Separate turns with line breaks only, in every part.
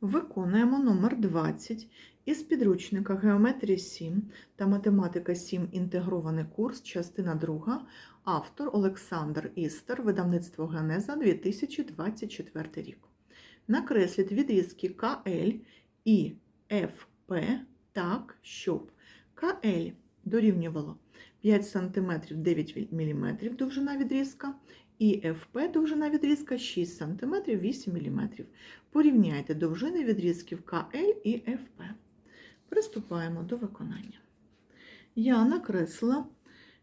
Виконуємо номер 20 із підручника Геометрія 7 та Математика 7. Інтегрований курс, частина 2. Автор Олександр Істер, видавництво Генеза 2024 рік. Накресліть відрізки КЛ і ФП так, щоб КЛ дорівнювало 5 см 9 мм довжина відрізка і ФП довжина відрізка 6 см 8 мм. Порівняйте довжини відрізків КЛ і ФП. Приступаємо до виконання. Я накреслила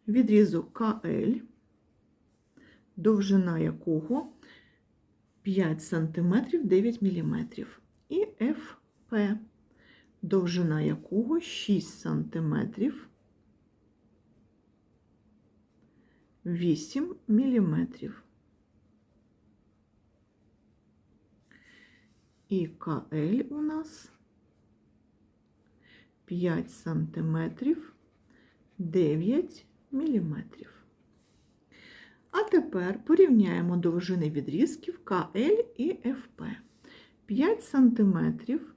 відрізок КЛ, довжина якого 5 см 9 мм, і ФП, довжина якого 6 см 8 мм. І КЛ у нас 5 сантиметрів 9 міліметрів. А тепер порівняємо довжини відрізків КЛ і ФП. 5 сантиметрів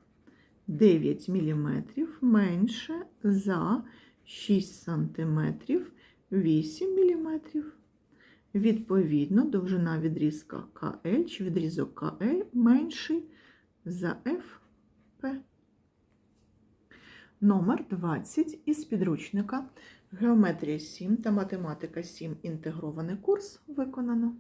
9 міліметрів менше за 6 сантиметрів 8 міліметрів. Відповідно, довжина відрізка КЛ чи відрізок КЛ менший за ФП. Номер 20 із підручника Геометрія 7 та Математика 7. Інтегрований курс виконано.